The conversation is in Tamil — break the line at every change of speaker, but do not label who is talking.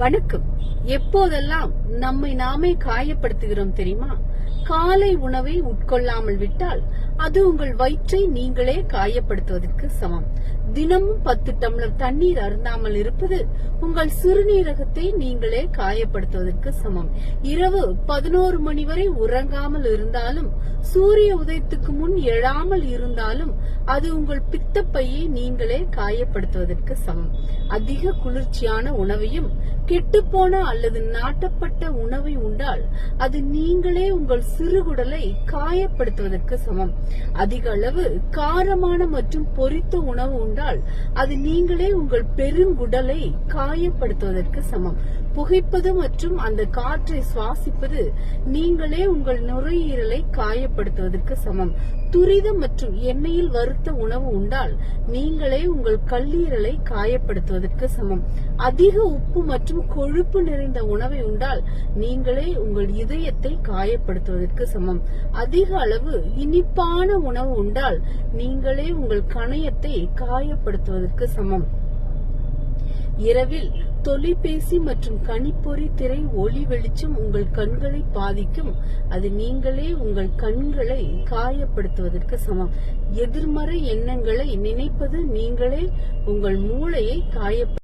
வணக்கம். எப்போதெல்லாம் நம்மை நாமே காயப்படுத்துகிறோம் தெரியுமா? காலை உணவை உட்கொள்ளாமல் விட்டால் அது உங்கள் வயிற்றை நீங்களே காயப்படுத்துவதற்கு சமம். தினமும் பத்து டம்ளர் தண்ணீர் அருந்தாமல் இருப்பது உங்கள் சிறுநீரகத்தை நீங்களே காயப்படுத்துவதற்கு சமம். இரவு பதினோரு மணி வரை உறங்காமல் இருந்தாலும் சூரிய உதயத்துக்கு முன் எழாமல் இருந்தாலும் அது உங்கள் பித்தப்பையை நீங்களே காயப்படுத்துவதற்கு சமம். அதிக குளிர்ச்சியான உணவையும் கெட்டுப்போன அல்லது நாட்டப்பட்ட உணவை உண்டால் அது நீங்களே உங்கள் சிறுகுடலை காயப்படுத்துவதற்கு சமம். அதிக அளவு காரமான மற்றும் பொரித்த உணவு உண்டால் அது நீங்களே உங்கள் பெருங்குடலை காயப்படுத்துவதற்கு சமம். புகைப்பது மற்றும் அந்த காற்றை சுவாசிப்பது நீங்களே உங்கள் நுரையீரலை காயப்படுத்துவதற்கு சமம். துரித மற்றும் எண்ணெயில் வறுத்த உணவு உண்டால் நீங்களே உங்கள் கல்லீரலை காயப்படுத்துவதற்கு சமம். அதிக உப்பு மற்றும் கொழுப்பு நிறைந்த உணவை உண்டால் நீங்களே உங்கள் இதயத்தை காயப்படுத்துவதற்கு சமம். அதிக அளவு இனிப்பான உணவு உண்டால் நீங்களே உங்கள் கணையத்தை காயப்படுத்துவதற்கு சமம். இரவில் தொலைபேசி மற்றும் கணிப்பொறி திரை ஒளி வெளிச்சம் உங்கள் கண்களை பாதிக்கும். அது நீங்களே உங்கள் கண்களை காயப்படுத்துவதற்கு சமம். எதிர்மறை எண்ணங்களை நினைப்பது நீங்களே உங்கள் மூளையை காயப்படுத்த